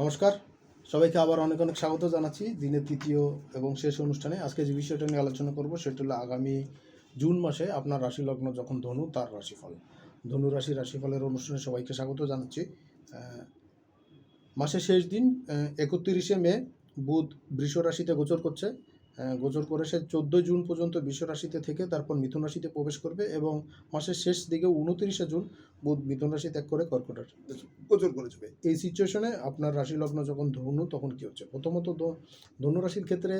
নমস্কার। সবাইকে আবার অনেক অনেক স্বাগত জানাচ্ছি দিনের তৃতীয় এবং শেষ অনুষ্ঠানে। আজকে যে বিষয়টা নিয়ে আলোচনা করব সেটা হলো আগামী জুন মাসে আপনার রাশি লগ্ন যখন ধনু, তার রাশিফল। ধনু রাশি, রাশিফলের অনুষ্ঠানে সবাইকে স্বাগত জানাচ্ছি। মাসের শেষ দিন একত্রিশে মে, বুধ বৃষ রাশিতে গোচর করছে। গোচর করে সে চোদ্দোই জুন পর্যন্ত বিশ্ব রাশিতে থেকে তারপর মিথুন রাশিতে প্রবেশ করবে এবং মাসের শেষ দিকে উনত্রিশে জুন বুধ মিথুন রাশি ত্যাগ করে কর্কট রাশি গোচর করে যাবে। এই সিচুয়েশনে আপনার রাশি লগ্ন যখন ধনু তখন কী হচ্ছে? প্রথমত ধনু রাশির ক্ষেত্রে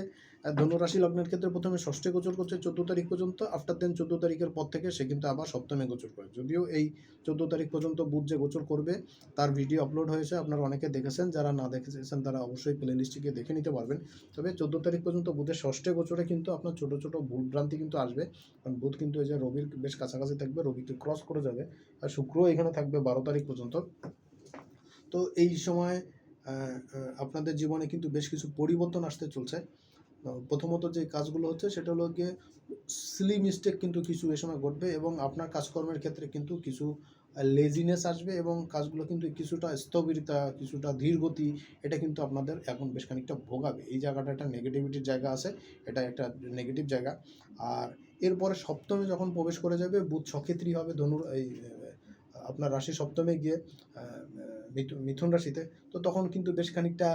আহ, ধনু লগ্নের ক্ষেত্রে প্রথমে ষষ্ঠে গোচর করছে চোদ্দ তারিখ পর্যন্ত। আফটার দেন চোদ্দ তারিখের পর থেকে সে কিন্তু আবার সপ্তমে গোচর করে। যদিও এই চোদ্দ তারিখ পর্যন্ত বুধ যে গোচর করবে তার ভিডিও আপলোড হয়েছে আপনারা অনেকে দেখেছেন যারা না দেখেছেন তারা অবশ্যই প্লে লিস্টটিকে দেখে নিতে পারবেন। তবে চোদ্দ তারিখ পর্যন্ত বুধের ষষ্ঠে গোচরে কিন্তু আপনার ছোটো ছোটো ভুল ভ্রান্তি কিন্তু আসবে। কারণ বুধ কিন্তু এই যে রবির বেশ কাছাকাছি থাকবে রবিকে ক্রস করে যাবে আর শুক্র এখানে থাকবে বারো তারিখ পর্যন্ত। তো এই সময় আপনাদের জীবনে কিন্তু বেশ কিছু পরিবর্তন আসতে চলছে। প্রথমত যে কাজগুলো হচ্ছে সেটা হলো গিয়ে সিলি মিস্টেক কিন্তু কিছু এ সময় ঘটবে এবং আপনার কাজকর্মের ক্ষেত্রে কিন্তু কিছু লেজিনেস আসবে এবং কাজগুলো কিন্তু কিছুটা স্থবিরতা, কিছুটা ধীরগতি এটা কিন্তু আপনাদের এখন বেশ খানিকটা ভোগাবে। এই জায়গাটা একটা নেগেটিভিটির জায়গা আছে, এটা একটা নেগেটিভ জায়গা। আর এরপরে সপ্তমে যখন প্রবেশ করে যাবে, বুধ সক্ষেত্রী হবে ধনুর এই আপনার রাশি সপ্তমে গিয়ে মিথু- মিথুন রাশিতে, তো তখন কিন্তু বেশ খানিকটা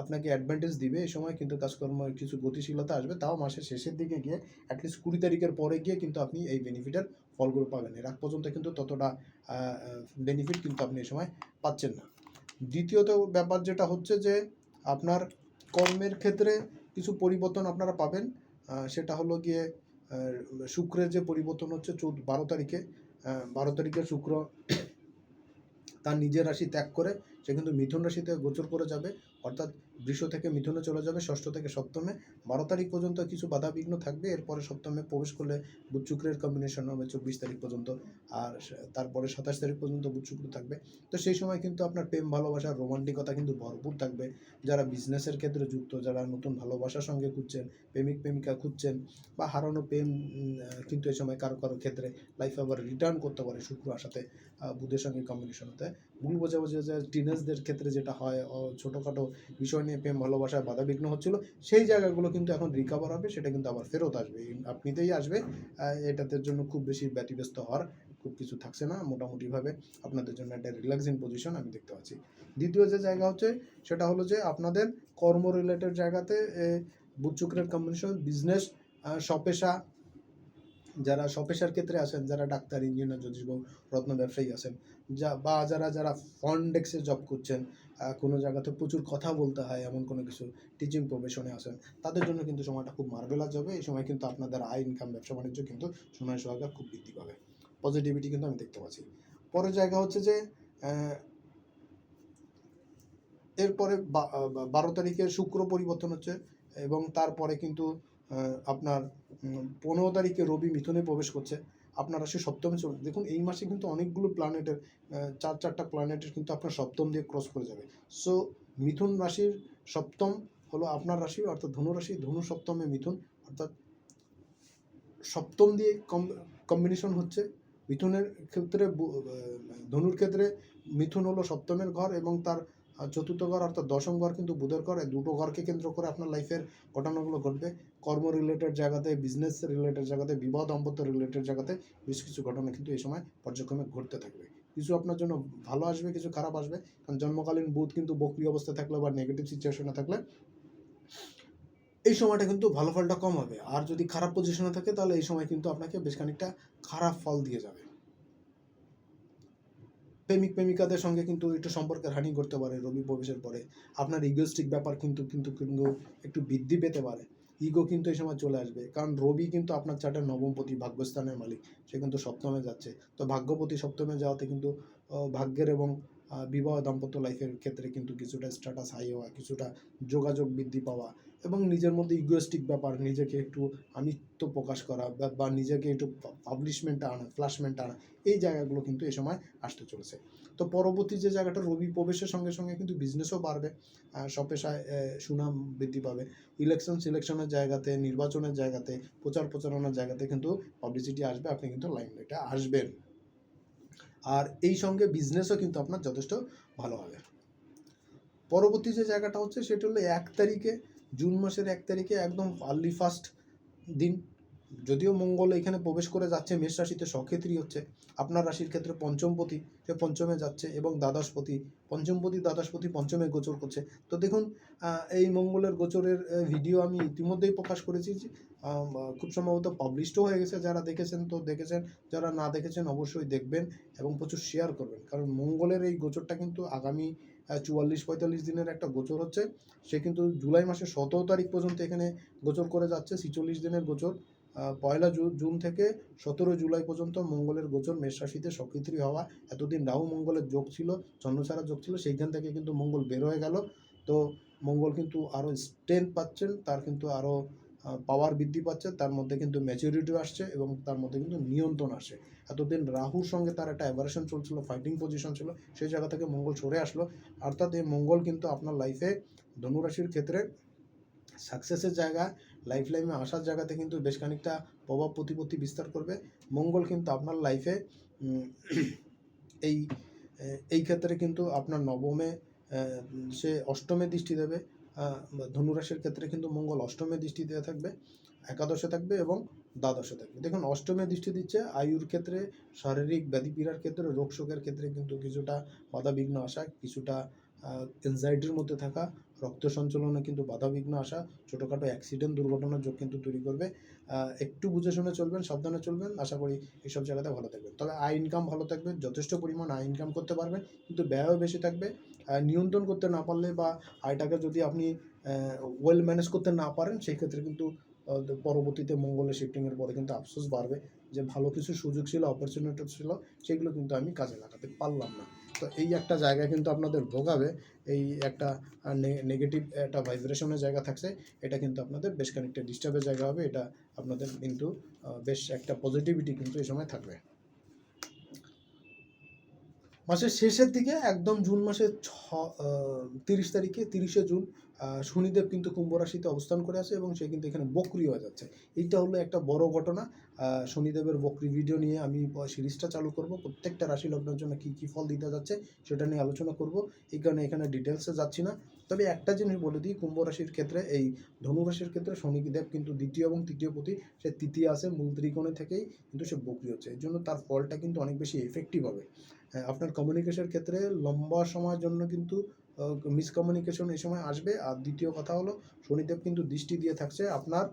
আপনাকে অ্যাডভান্টেজ দিবে এই সময়, কিন্তু কাজকর্ম কিছু গতিশীলতা আসবে। তাও মাসের শেষের দিকে গিয়ে অ্যাটলিস্ট কুড়ি তারিখের পরে গিয়ে কিন্তু আপনি এই বেনিফিটের ফলগুলো পাবেন। এর আগ পর্যন্ত কিন্তু ততটা বেনিফিট কিন্তু আপনি এই সময় পাচ্ছেন না। দ্বিতীয়ত ব্যাপার যেটা হচ্ছে যে, আপনার কর্মের ক্ষেত্রে কিছু পরিবর্তন আপনারা পাবেন। সেটা হলো গিয়ে শুক্রের যে পরিবর্তন হচ্ছে চৌদ্দ, বারো তারিখে। বারো তারিখে শুক্র তার নিজের রাশি ত্যাগ করে, সে কিন্তু মিথুন রাশিতে গোচর করে যাবে। অর্থাৎ বৃষ থেকে মিথুনে চলে যাবে ষষ্ঠ থেকে সপ্তমে। বারো তারিখ পর্যন্ত কিছু বাধা বিঘ্ন থাকবে। এরপরে সপ্তমে প্রবেশ করলে বুধ শুক্রের কম্বিনেশন হবে চব্বিশ তারিখ পর্যন্ত। আর তারপরে সাতাশ তারিখ পর্যন্ত বুধ শুক্র থাকবে। তো সেই সময় কিন্তু আপনার প্রেম ভালোবাসার রোমান্টিকতা কিন্তু ভরপুর থাকবে। যারা বিজনেসের ক্ষেত্রে যুক্ত, যারা নতুন ভালোবাসার সঙ্গে খুঁজছেন, প্রেমিক, প্রেমিকা খুঁজছেন বা হারানো প্রেম কিন্তু এই সময় কারও কারও ক্ষেত্রে লাইফ আবার রিটার্ন করতে পারে শুক্র আসাতে বুধের সঙ্গে কম্বিনেশন হতে। ভুল যে টিনেজদের ক্ষেত্রে যেটা হয় ছোটোখাটো বিষয় নিয়ে প্রেম ভালোবাসায় বাধা বিঘ্ন হচ্ছিল সেই জায়গাগুলো কিন্তু এখন রিকভার হবে সেটা কিন্তু আবার ফেরত আসবে। আপনিতেই আসবে এটাতে জন্য খুব বেশি ব্যতিব্যস্ত হওয়ার খুব কিছু থাকছে না। মোটামুটিভাবে আপনাদের জন্য একটা রিল্যাক্সিং পজিশন আমি দেখতে পাচ্ছি। দ্বিতীয় যে জায়গা হচ্ছে সেটা হলো যে আপনাদের কর্ম রিলেটেড জায়গাতে এ, বুধ শুক্রের কম্বিনেশন বিজনেস স্বপেশা যারা স্বপেশার ক্ষেত্রে আছেন, যারা ডাক্তার, ইঞ্জিনিয়ার, জ্যোতিষবাবু, রত্ন ব্যবসায়ী আছেন, যা বা যারা যারা ফন্ডেক্সে জব করছেন কোনো জায়গাতে প্রচুর কথা বলতে হয়, এমন কোনো কিছু টিচিং প্রফেশনে আছেন, তাদের জন্য কিন্তু সময়টা খুব মার্বেলাস যাবে এই সময় কিন্তু আপনাদের আয় ইনকাম ব্যবসা বাণিজ্য কিন্তু সময় সোহাগা খুব বৃদ্ধি পাবে। পজিটিভিটি কিন্তু আমি দেখতে পাচ্ছি। পরের জায়গা হচ্ছে যে এরপরে বারো তারিখে শুক্র পরিবর্তন হচ্ছে এবং তারপরে কিন্তু আপনার পনেরো তারিখে রবি মিথুনে প্রবেশ করছে। আপনার রাশি সপ্তমে চলে দেখুন, এই মাসে কিন্তু অনেকগুলো প্ল্যানেটের চার চারটা প্ল্যানেটের কিন্তু আপনার সপ্তম দিয়ে ক্রস করে যাবে। সো মিথুন রাশির সপ্তম হলো আপনার রাশি, অর্থাৎ ধনু রাশি। ধনু সপ্তমে মিথুন, অর্থাৎ সপ্তম দিয়ে কম কম্বিনেশন হচ্ছে মিথুনের ক্ষেত্রে ধনুর ক্ষেত্রে মিথুন হলো সপ্তমের ঘর এবং তার চতুর্থ ঘর অর্থাৎ দশম ঘর কিন্তু বুধের ঘর। দুটো ঘরকে কেন্দ্র করে আপনার লাইফের ঘটনাগুলো ঘটবে। কর্ম রিলেটেড জায়গাতে বিজনেস রিলেটেড জায়গাতে, বিবাহ দাম্পত্য রিলেটেড জায়গাতে বেশ কিছু ঘটনা কিন্তু এই সময় পর্যক্রমে ঘটতে থাকবে। কিছু আপনার জন্য ভালো আসবে, কিছু খারাপ আসবে। কারণ জন্মকালীন বুধ কিন্তু বক্রি অবস্থায় থাকলে বা নেগেটিভ সিচুয়েশনে থাকলে এই সময়টা কিন্তু ভালো ফলটা কম হবে। আর যদি খারাপ পজিশনে থাকে, তাহলে এই সময় কিন্তু আপনাকে বেশ খানিকটা খারাপ ফল দিয়ে যাবে। প্রেমিক প্রেমিকাদের সঙ্গে কিন্তু একটু সম্পর্কের হানি করতে পারে, রবি প্রবেশের পরে। আপনার ইগোস্টিক ব্যাপার কিন্তু কিন্তু কিন্তু একটু বৃদ্ধি পেতে পারে। ইগো কিন্তু এই সময় চলে আসবে। কারণ রবি কিন্তু আপনার চার্টের নবমপতি, ভাগ্যস্থানের মালিক। সে কিন্তু সপ্তমে যাচ্ছে। তো ভাগ্যপতি সপ্তমে যাওয়াতে কিন্তু ভাগ্যের এবং বিবাহ দাম্পত্য লাইফের ক্ষেত্রে কিন্তু কিছুটা স্ট্যাটাস হাই হওয়া, কিছুটা যোগাযোগ বৃদ্ধি পাওয়া এবং নিজের মধ্যে ইগোয়েস্টিক ব্যাপার, নিজেকে একটু আমিত্ব প্রকাশ করা বা- নিজেকে একটু পাবলিশমেন্ট আনা ফ্লাশমেন্টে আনা, এই জায়গাগুলো কিন্তু এই সময় আসতে চলেছে। তো পরবর্তী যে জায়গাটা, রবি প্রবেশের সঙ্গে সঙ্গে কিন্তু বিজনেসও বাড়বে সপেশায় সুনাম বৃদ্ধি পাবে। ইলেকশন সিলেকশনের জায়গাতে, নির্বাচনের জায়গাতে, প্রচার প্রচারণার জায়গাতে কিন্তু পাবলিসিটি আসবে, আপনি কিন্তু লাইন লাইমলাইটে আসবেন। আর এই সঙ্গে বিজনেসও কিন্তু আপনার যথেষ্ট ভালো হবে। পরবর্তী যে জায়গাটা হচ্ছে, সেটা হলো এক তারিখে জুন মাসের এক তারিখে একদম আর্লি ফার্স্ট দিন। যদিও মঙ্গল এখানে প্রবেশ করে যাচ্ছে, মেষ রাশিতে সক্ষেত্রী হচ্ছে। আপনার রাশির ক্ষেত্রে পঞ্চমপতি, সে পঞ্চমে যাচ্ছে এবং দ্বাদশপতি, পঞ্চমপতি, দ্বাদশপতি, পঞ্চমে গোচর করছে। তো দেখুন এই মঙ্গলের গোচরের ভিডিও আমি ইতিমধ্যেই প্রকাশ করেছি খুব সম্ভবত পাবলিশও হয়ে গেছে। যারা দেখেছেন তো দেখেছেন, যারা না দেখেছেন অবশ্যই দেখবেন এবং প্রচুর শেয়ার করবেন। কারণ মঙ্গলের এই গোচরটা কিন্তু আগামী চুয়াল্লিশ পঁয়তাল্লিশ দিনের একটা গোচর হচ্ছে। সে কিন্তু জুলাই মাসের সতেরো তারিখ পর্যন্ত এখানে গোচর করে যাচ্ছে, ছিচল্লিশ দিনের গোচর। পয়লা জুন থেকে সতেরো জুলাই পর্যন্ত মঙ্গলের গোচর, মেষ রাশিতে সক্রিয় হওয়া। এতদিন রাহু মঙ্গলের যোগ ছিল চন্দ্রছাড়া যোগ ছিল, সেইখান থেকে কিন্তু মঙ্গল বের হয়ে গেল। তো মঙ্গল কিন্তু আরও স্ট্রেংথ পাচ্ছেন, তার কিন্তু আরও পাওয়ার বৃদ্ধি পাচ্ছে, তার মধ্যে কিন্তু ম্যাচুরিটি আসছে এবং তার মধ্যে কিন্তু নিয়ন্ত্রণ আসে এতদিন রাহুর সঙ্গে তার একটা অ্যাভারেশন চলছিল ফাইটিং পজিশন ছিল, সেই জায়গা থেকে মঙ্গল সরে আসলো। অর্থাৎ এই মঙ্গল কিন্তু আপনার লাইফে ধনুরাশির ক্ষেত্রে সাকসেসের জায়গা লাইফ লাইনে আসার জায়গাতে কিন্তু বেশ খানিকটা প্রভাব প্রতিপত্তি বিস্তার করবে। মঙ্গল কিন্তু আপনার লাইফে এই এই ক্ষেত্রে কিন্তু আপনার নবমে সে অষ্টমে দৃষ্টি দেবে। ধনুরাশির ক্ষেত্রে কিন্তু মঙ্গল অষ্টমে দৃষ্টি দেওয়া থাকবে, একাদশে থাকবে এবং দ্বাদশে থাকবে। দেখুন, অষ্টমে দৃষ্টি দিচ্ছে আয়ুর ক্ষেত্রে, শারীরিক ব্যাধিপীড়ার ক্ষেত্রে, রোগ শোকের ক্ষেত্রে কিন্তু কিছুটা বাধা বিঘ্ন আসা, কিছুটা এনজাইটির মধ্যে থাকা রক্ত সঞ্চালনে কিন্তু বাধা বিঘ্ন আসা, ছোটোখাটো অ্যাক্সিডেন্ট দুর্ঘটনার যোগ কিন্তু তৈরি করবে। একটু বুঝে শুনে চলবেন, সাবধানে চলবেন। আশা করি এইসব জায়গাতে ভালো থাকবেন। তবে আয় ইনকাম ভালো থাকবে, যথেষ্ট পরিমাণ আয় ইনকাম করতে পারবেন, কিন্তু ব্যয়ও বেশি থাকবে। নিয়ন্ত্রণ করতে না পারলে বা আয়টাকে যদি আপনি ওয়েল ম্যানেজ করতে না পারেন, সেই ক্ষেত্রে কিন্তু পরবর্তীতে মঙ্গলের শিফটিংয়ের পরে কিন্তু আফসোস বাড়বে যে ভালো কিছু সুযোগ ছিল অপরচুনিটি ছিল, সেগুলো কিন্তু আমি কাজে লাগাতে পারলাম না। তো এই একটা জায়গা কিন্তু আপনাদের ভোগাবে, এই একটা নেগেটিভ একটা ভাইব্রেশনের জায়গা থাকছে, এটা কিন্তু আপনাদের বেশ খানিকটা ডিস্টার্বের জায়গা হবে, এটা আপনাদের কিন্তু বেশ একটা পজিটিভিটি কিন্তু এই সময় থাকবে। মাসের শেষের দিকে, একদম জুন মাসের ছ তিরিশ তারিখে, তিরিশে জুন শনিদেব কিন্তু কুম্ভ রাশিতে অবস্থান করে আছে এবং সে কিন্তু এখানে বকরি হয়ে যাচ্ছে। এইটা হলো একটা বড় ঘটনা। শনিদেবের বকরি ভিডিও নিয়ে আমি সিরিজটা চালু করব। প্রত্যেকটা রাশি লগ্নের জন্য কী কী ফল দিতে যাচ্ছে সেটা নিয়ে আলোচনা করব। এই কারণে এখানে ডিটেলসে যাচ্ছি না। তবে একটা জিনিস বলে দিই, কুম্ভ রাশির ক্ষেত্রে এই ধনু রাশির ক্ষেত্রে শনিদেব কিন্তু দ্বিতীয় এবং তৃতীয় প্রতি সে তৃতীয় আছে মূল ত্রিকোণে থেকেই কিন্তু সে বকরি হচ্ছে। এই জন্য তার ফলটা কিন্তু অনেক বেশি এফেক্টিভ হবে। আপনার কমিউনিকেশনের ক্ষেত্রে লম্বা সময়ের জন্য কিন্তু মিসকমিউনিকেশন এই সময় আসবে। আর দ্বিতীয় কথা হলো, শনিদেব কিন্তু দৃষ্টি দিয়ে থাকছে। আপনার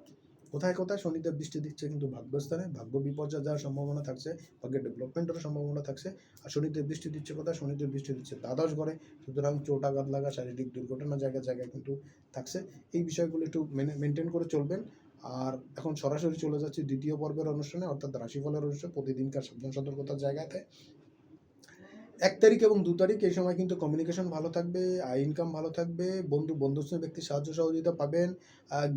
কোথায় কোথায় শনিদেব দৃষ্টি দিচ্ছে কিন্তু ভাগ্যস্থানে। ভাগ্য বিপর্যয় যাওয়ার সম্ভাবনা থাকছে, ভাগ্যের ডেভেলপমেন্টেরও সম্ভাবনা থাকছে। আর শনিদেব দৃষ্টি দিচ্ছে কোথায়? শনিদেব দৃষ্টি দিচ্ছে দ্বাদশ ঘরে। সুতরাং চোট আঘাত লাগা, শারীরিক দুর্ঘটনা জায়গায় জায়গায় কিন্তু থাকছে। এই বিষয়গুলো একটু মেনটেন করে চলবেন। আর এখন সরাসরি চলে যাচ্ছে দ্বিতীয় পর্বের অনুষ্ঠানে, অর্থাৎ রাশিফলের অনুষ্ঠান। প্রতিদিনকার সাবধান সতর্কতার জায়গাতে। এক তারিখ এবং দু তারিখ, এই সময় কিন্তু কমিউনিকেশন ভালো থাকবে, আয় ইনকাম ভালো থাকবে, বন্ধু বন্ধুস্থ ব্যক্তির সাহায্য সহযোগিতা পাবেন।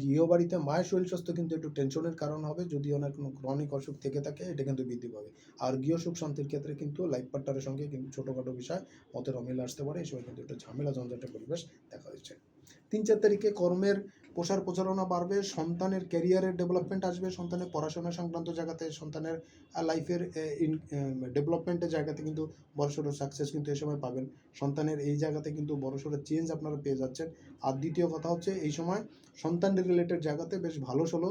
গৃহবাড়িতে মায়ের শরীর স্বাস্থ্য কিন্তু একটু টেনশনের কারণ হবে, যদি ওনার কোনো ক্রনিক অসুখ থেকে থাকে, এটা কিন্তু বৃদ্ধি পাবে। আর গৃহ সুখ শান্তির ক্ষেত্রে কিন্তু লাইফ পার্টনারের সঙ্গে কিন্তু ছোটোখাটো বিষয় মতের অমিল আসতে পারে, এই সময় কিন্তু একটু ঝামেলা ঝঞ্ঝাটের পরিবেশ দেখা দিচ্ছে। তিন চার তারিখে কর্মের প্রসার প্রচারণা বাড়বে, সন্তানের ক্যারিয়ারের ডেভেলপমেন্ট আসবে, সন্তানের পড়াশোনা সংক্রান্ত জায়গাতে, সন্তানের লাইফের ডেভেলপমেন্টের জায়গাতে কিন্তু বড়সড় সাকসেস কিন্তু এই সময় পাবেন। সন্তানের এই জায়গাতে কিন্তু বড়সড় চেঞ্জ আপনারা পেয়ে যাচ্ছেন। আর দ্বিতীয় কথা হচ্ছে, এই সময় সন্তান রিলেটেড জায়গাতে বেশ ভালো সলো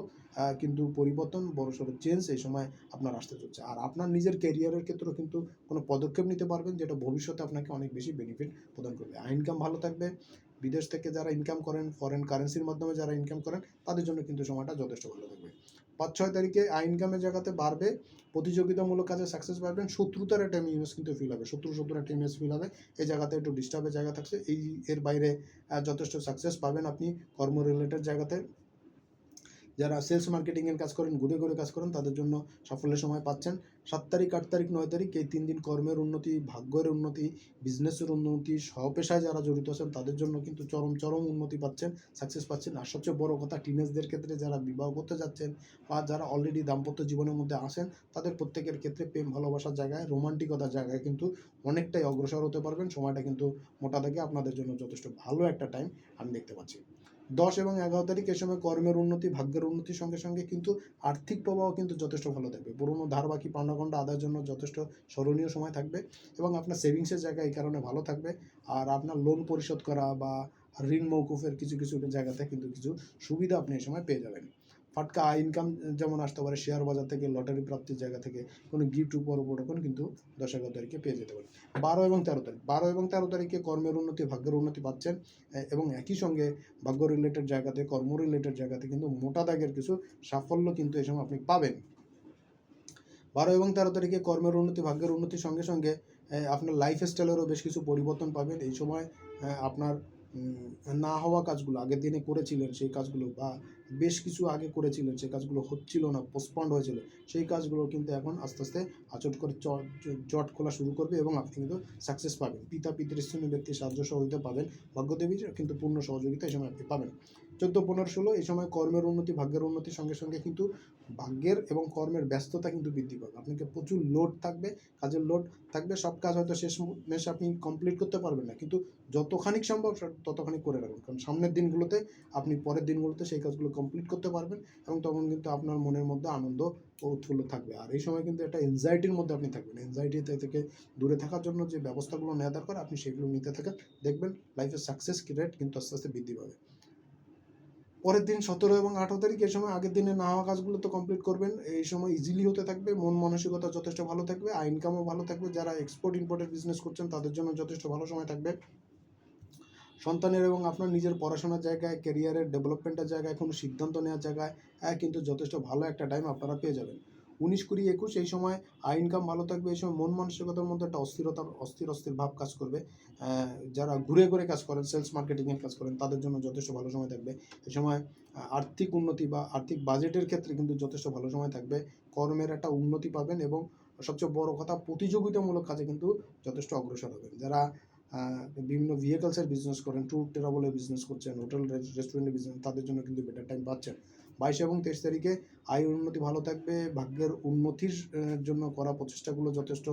কিন্তু পরিবর্তন বড়সড় চেঞ্জ এই সময় আপনার আসতে চলছে। আর আপনার নিজের ক্যারিয়ারের ক্ষেত্রেও কিন্তু কোনো পদক্ষেপ নিতে পারবেন, যেটা ভবিষ্যতে আপনাকে অনেক বেশি বেনিফিট প্রদান করবে। ইনকাম ভালো থাকবে বিদেশ থেকে যারা ইনকাম করেন ফরেন কারেন্সির মাধ্যমে যারা ইনকাম করেন, তাদের জন্য কিন্তু সময়টা যথেষ্ট ভালো থাকবে। পাঁচ, ছয় তারিখে আই ইনকামের জায়গাতে বাড়বে, প্রতিযোগিতামূলক কাজে সাকসেস পাবেন, শত্রুতার একটা ইমেজ কিন্তু ফিল হবে, শত্রু শত্রুর একটা ইমেজ ফিল হবে, এই জায়গাতে একটু ডিস্টার্বের জায়গা থাকছে, এই এর বাইরে যথেষ্ট সাকসেস পাবেন আপনি কর্ম রিলেটেড জায়গাতে যারা সেলস মার্কেটিংয়ের কাজ করেন ঘুরে ঘুরে কাজ করেন, তাদের জন্য সাফল্যের সময় পাচ্ছেন। সাত তারিখ, আট তারিখ, নয় তারিখ, এই তিন দিন কর্মের উন্নতি, ভাগ্যের উন্নতি বিজনেসের উন্নতি, স্বপেশায় যারা জড়িত আছেন, তাদের জন্য কিন্তু চরম চরম উন্নতি পাচ্ছেন সাকসেস পাচ্ছেন। আর সবচেয়ে বড় কথা টিনেজদের ক্ষেত্রে যারা বিবাহ করতে যাচ্ছেন বা যারা অলরেডি দাম্পত্য জীবনের মধ্যে আসেন তাদের প্রত্যেকের ক্ষেত্রে প্রেম, ভালোবাসার জায়গায় রোমান্টিকতার জায়গায় কিন্তু অনেকটাই অগ্রসর হতে পারবেন। সময়টা কিন্তু মোটা থেকে আপনাদের জন্য যথেষ্ট ভালো একটা টাইম আমি দেখতে পাচ্ছি। দশ এবং এগারো তারিখ এ সময় কর্মের উন্নতি, ভাগ্যের উন্নতির সঙ্গে সঙ্গে কিন্তু আর্থিক প্রবাহ কিন্তু যথেষ্ট ভালো থাকবে। পুরনো ধার বাকি পাওনাগণ্ডা আদায়ের জন্য যথেষ্ট স্মরণীয় সময় থাকবে এবং আপনার সেভিংসের জায়গা এই কারণে ভালো থাকবে। আর আপনার লোন পরিশোধ করা বা ঋণ মৌকুফের কিছু কিছু জায়গাতে কিন্তু কিছু সুবিধা আপনি এই সময় পেয়ে যাবেন। ফাটকা ইনকাম যেমন আসতে পারে শেয়ার বাজার থেকে লটারি প্রাপ্তির জায়গা থেকে, কোনো গিফট উপর উপরকম কিন্তু দশ এগারো তারিখে পেয়ে যেতে পারেন। বারো এবং তেরো তারিখ, বারো এবং তেরো তারিখে কর্মের উন্নতি, ভাগ্যের উন্নতি পাচ্ছেন এবং একই সঙ্গে ভাগ্য রিলেটেড জায়গাতে, কর্ম রিলেটেড জায়গাতে কিন্তু মোটা দাগের কিছু সাফল্য কিন্তু এই সময় আপনি পাবেন। বারো এবং তেরো তারিখে কর্মের উন্নতি, ভাগ্যের উন্নতির সঙ্গে সঙ্গে আপনার লাইফ স্টাইলেরও বেশ কিছু পরিবর্তন পাবেন। এই সময় আপনার না হওয়া কাজগুলো আগের দিনে করেছিলেন, সেই কাজগুলো বা বেশ কিছু আগে করেছিলেন সেই কাজগুলো হচ্ছিল না পোস্টপন্ড হয়েছিল, সেই কাজগুলো কিন্তু এখন আস্তে আস্তে আচট করে জট খোলা শুরু করবে এবং আপনি কিন্তু সাকসেস পাবেন। পিতা পিতৃস্থানীয় ব্যক্তির সাহায্য সহযোগিতা পাবেন, ভাগ্যদেবীর কিন্তু পূর্ণ সহযোগিতা এই সময় আপনি পাবেন। চোদ্দ, পনেরো, ষোলো, এই সময় কর্মের উন্নতি, ভাগ্যের উন্নতির সঙ্গে সঙ্গে কিন্তু ভাগ্যের এবং কর্মের ব্যস্ততা কিন্তু বৃদ্ধি পাবে। আপনাকে প্রচুর লোড থাকবে, কাজের লোড থাকবে, সব কাজ হয়তো শেষ মেশ আপনি কমপ্লিট করতে পারবেন না। কিন্তু যতখানি সম্ভব ততখানি করে রাখবেন। কারণ সামনের দিনগুলোতে আপনি পরের দিনগুলোতে সেই কাজগুলো কমপ্লিট করতে পারবেন এবং তখন কিন্তু আপনার মনের মধ্যে আনন্দ ও উৎফুল্ল থাকবে। আর এই সময় কিন্তু একটা এনজাইটির মধ্যে আপনি থাকবেন। এনজাইটি থেকে দূরে থাকার জন্য যে ব্যবস্থাগুলো নেওয়া দরকার, আপনি সেগুলো নিতে থাকেন দেখবেন লাইফের সাকসেস রেট কিন্তু আস্তে আস্তে বৃদ্ধি পাবে। পরের দিন সতেরো এবং আঠারো তারিখ, এই সময় আগের দিনে না হওয়া কাজগুলো তো কমপ্লিট করবেন। এই সময় ইজিলি হতে থাকবে, মন মানসিকতা যথেষ্ট ভালো থাকবে আর ইনকামও ভালো থাকবে। যারা এক্সপোর্ট ইম্পোর্টের বিজনেস করছেন, তাদের জন্য যথেষ্ট ভালো সময় থাকবে। সন্তানের এবং আপনার নিজের পড়াশোনার জায়গায় ক্যারিয়ারের ডেভেলপমেন্টের জায়গায়, কোনো সিদ্ধান্ত নেওয়ার জায়গায় কিন্তু যথেষ্ট ভালো একটা টাইম আপনারা পেয়ে যাবেন। উনিশ কুড়ি একুশ এই সময় আয় ইনকাম ভালো থাকবে, এই সময় মন মানসিকতার মধ্যে একটা অস্থিরতা, অস্থির অস্থির ভাব কাজ করবে। যারা ঘুরে ঘুরে কাজ করেন সেলস মার্কেটিংয়ের কাজ করেন, তাদের জন্য যথেষ্ট ভালো সময় থাকবে। এই সময় আর্থিক উন্নতি বা আর্থিক বাজেটের ক্ষেত্রে কিন্তু যথেষ্ট ভালো সময় থাকবে। কর্মের একটা উন্নতি পাবেন এবং সবচেয়ে বড় কথা, প্রতিযোগিতামূলক কাজে কিন্তু যথেষ্ট অগ্রসর হবেন। যারা বিভিন্ন ভেহিকলসের বিজনেস করেন ট্যুর ট্রাভেলের বিজনেস করছেন হোটেল রেস্টুরেন্টের বিজনেস তাদের জন্য কিন্তু বেটার টাইম পাচ্ছেন। বাইশ এবং তেইশ তারিখে আয় উন্নতি ভালো থাকবে, ভাগ্যের উন্নতির জন্য করা প্রচেষ্টাগুলো যথেষ্ট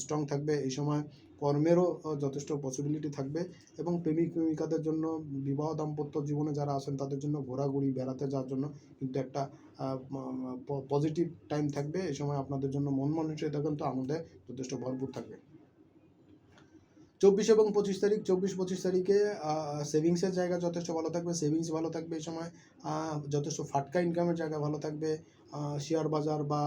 স্ট্রং থাকবে। এই সময় কর্মেরও যথেষ্ট পসিবিলিটি থাকবে এবং প্রেমিক, প্রেমিকাদের জন্য বিবাহ দাম্পত্য জীবনে যারা আছেন তাদের জন্য ঘোরাঘুরি, বেড়াতে যাওয়ার জন্য কিন্তু একটা পজিটিভ টাইম থাকবে। এই সময় আপনাদের জন্য মন মানসিকতা কিন্তু আনন্দে যথেষ্ট ভরপুর থাকবে। চব্বিশ এবং পঁচিশ তারিখ, চব্বিশ, পঁচিশ তারিখে সেভিংসের জায়গা যথেষ্ট ভালো থাকবে সেভিংস ভালো থাকবে এই সময় যথেষ্ট ফাটকা ইনকামের জায়গা ভালো থাকবে শেয়ার বাজার বা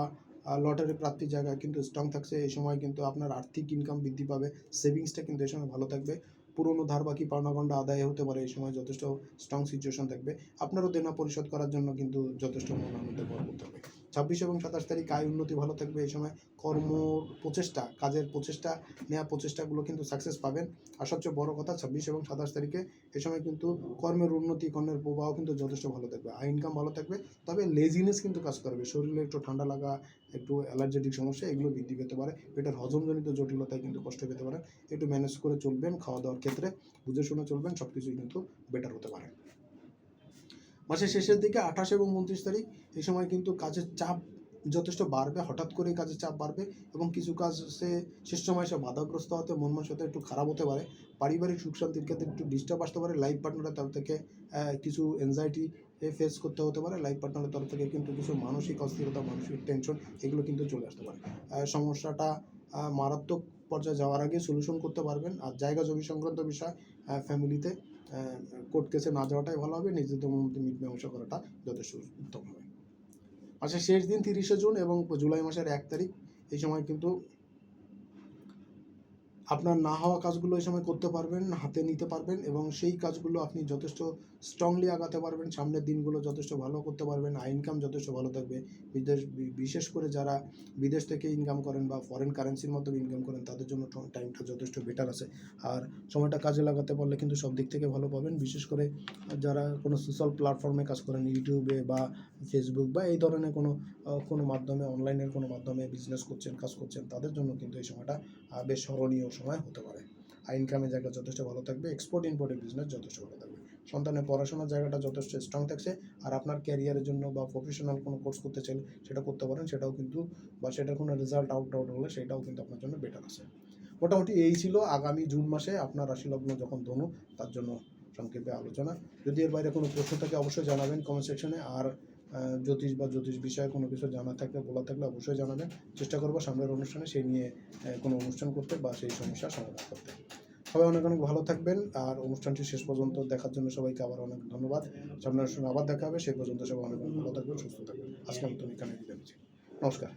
লটারি প্রাপ্তির জায়গা কিন্তু স্ট্রং থাকছে, এই সময় কিন্তু আপনার আর্থিক ইনকাম বৃদ্ধি পাবে সেভিংসটা কিন্তু এই সময় ভালো থাকবে, পুরনো ধার বাকি পাওনাগণ্ডা আদায় হতে পারে, এই সময় যথেষ্ট স্ট্রং সিচুয়েশন থাকবে, আপনারও দেনা পরিশোধ করার জন্য কিন্তু যথেষ্ট মন আনন্দে ভরপুর থাকবে ছাব্বিশ এবং সাতাশ তারিখ আয় উন্নতি ভালো থাকবে এই সময়। কর্ম প্রচেষ্টা, কাজের প্রচেষ্টা নেওয়া প্রচেষ্টাগুলো কিন্তু সাকসেস পাবেন। আর সবচেয়ে বড় কথা, ছাব্বিশ এবং সাতাশ তারিখে এই সময় কিন্তু কর্মের উন্নতি, কর্মের প্রবাহ কিন্তু যথেষ্ট ভালো থাকবে। আয় ইনকাম ভালো থাকবে, তবে লেজিনেস কিন্তু কাজ করবে। শরীরে একটু ঠান্ডা লাগা, একটু অ্যালার্জেটিক সমস্যা, এগুলো বৃদ্ধি পেতে পারে। পেটের হজমজনিত জটিলতায় কিন্তু কষ্ট পেতে পারেন। একটু ম্যানেজ করে চলবেন খাওয়া দাওয়ার ক্ষেত্রে, বুঝে শুনে চলবেন সব কিছুই কিন্তু বেটার হতে পারে। মাসের শেষের দিকে আঠাশ এবং উনত্রিশ তারিখ, এই সময় কিন্তু কাজের চাপ যথেষ্ট বাড়বে, হঠাৎ করে কাজের চাপ বাড়বে এবং কিছু কাজ সে শেষ সময় সে বাধাগ্রস্ত হতে, মন মানসিকতা একটু খারাপ হতে পারে। পারিবারিক সুখ শান্তির ক্ষেত্রে একটু ডিস্টার্ব আসতে পারে। লাইফ পার্টনারের তরফ থেকে কিছু এনজাইটি ফেস করতে হতে পারে। লাইফ পার্টনারের তরফ থেকে কিন্তু কিছু মানসিক অস্থিরতা, মানসিক টেনশন এগুলো কিন্তু চলে আসতে পারে। সমস্যাটা মারাত্মক পর্যায়ে যাওয়ার আগে সলিউশন করতে পারবেন। আর জায়গা জমি সংক্রান্ত বিষয় ফ্যামিলিতে কোর্ট কেসে না যাওয়াটাই ভালো হবে, নিজেদের মধ্যে মীমাংসা করাটা যথেষ্ট উত্তম হবে। আচ্ছা শেষ দিন তিরিশে জুন এবং জুলাই মাসের এক তারিখ, এই সময় কিন্তু আপনার না হওয়া কাজগুলো এই সময় করতে পারবেন, হাতে নিতে পারবেন এবং সেই কাজগুলো আপনি যথেষ্ট স্ট্রংলি আগাতে পারবেন, সামনের দিনগুলো যথেষ্ট ভালো করতে পারবেন, আর ইনকাম যথেষ্ট ভালো থাকবে। বিদেশ বিশেষ করে যারা বিদেশ থেকে ইনকাম করেন বা ফরেন কারেন্সির মাধ্যমে ইনকাম করেন, তাদের জন্য টাইমটা যথেষ্ট বেটার আছে। আর সময়টা কাজে লাগাতে পারলে কিন্তু সব দিক থেকে ভালো পাবেন। বিশেষ করে যারা কোনো সোশ্যাল প্ল্যাটফর্মে কাজ করেন ইউটিউবে বা ফেসবুক বা এই ধরনের কোনো কোনো মাধ্যমে অনলাইনের কোনো মাধ্যমে বিজনেস করছেন, কাজ করছেন, তাদের জন্য কিন্তু এই সময়টা বেশ স্মরণীয় সময় হতে পারে। আর ইনকামের জায়গা যথেষ্ট ভালো থাকবে এক্সপোর্ট ইম্পোর্টের বিজনেস যথেষ্ট ভালো থাকবে। সন্তানের পড়াশোনার জায়গাটা যথেষ্ট স্ট্রং থাকছে। আর আপনার ক্যারিয়ারের জন্য বা প্রফেশনাল কোনো কোর্স করতে চাইলে সেটা করতে পারেন, সেটাও কিন্তু বা সেটার কোনো রেজাল্ট আউট আউট হলে সেটাও কিন্তু আপনার জন্য বেটার আছে। মোটামুটি এই ছিল আগামী জুন মাসে আপনার রাশি লগ্ন যখন ধনু, তার জন্য সংক্ষেপে আলোচনা। যদি এর বাইরে কোনো প্রশ্ন থাকে অবশ্যই জানাবেন কমেন্ট সেকশনে আর জ্যোতিষ বা জ্যোতিষ বিষয়ে কোনো কিছু জানা থাকলে, বলা থাকলে অবশ্যই জানাবেন। চেষ্টা করব সামনের অনুষ্ঠানে সেই নিয়ে কোনো অনুষ্ঠান করতে বা সেই সমস্যার সমাধান করতে। সবাই অনেক অনেক ভালো থাকবেন। আর অনুষ্ঠানটি শেষ পর্যন্ত দেখার জন্য সবাইকে আবার অনেক ধন্যবাদ। সামনের আবার দেখা হবে। সেই পর্যন্ত সবাই অনেক অনেক ভালো থাকবেন, সুস্থ থাকবেন। আজকের তুমি এখানে নমস্কার।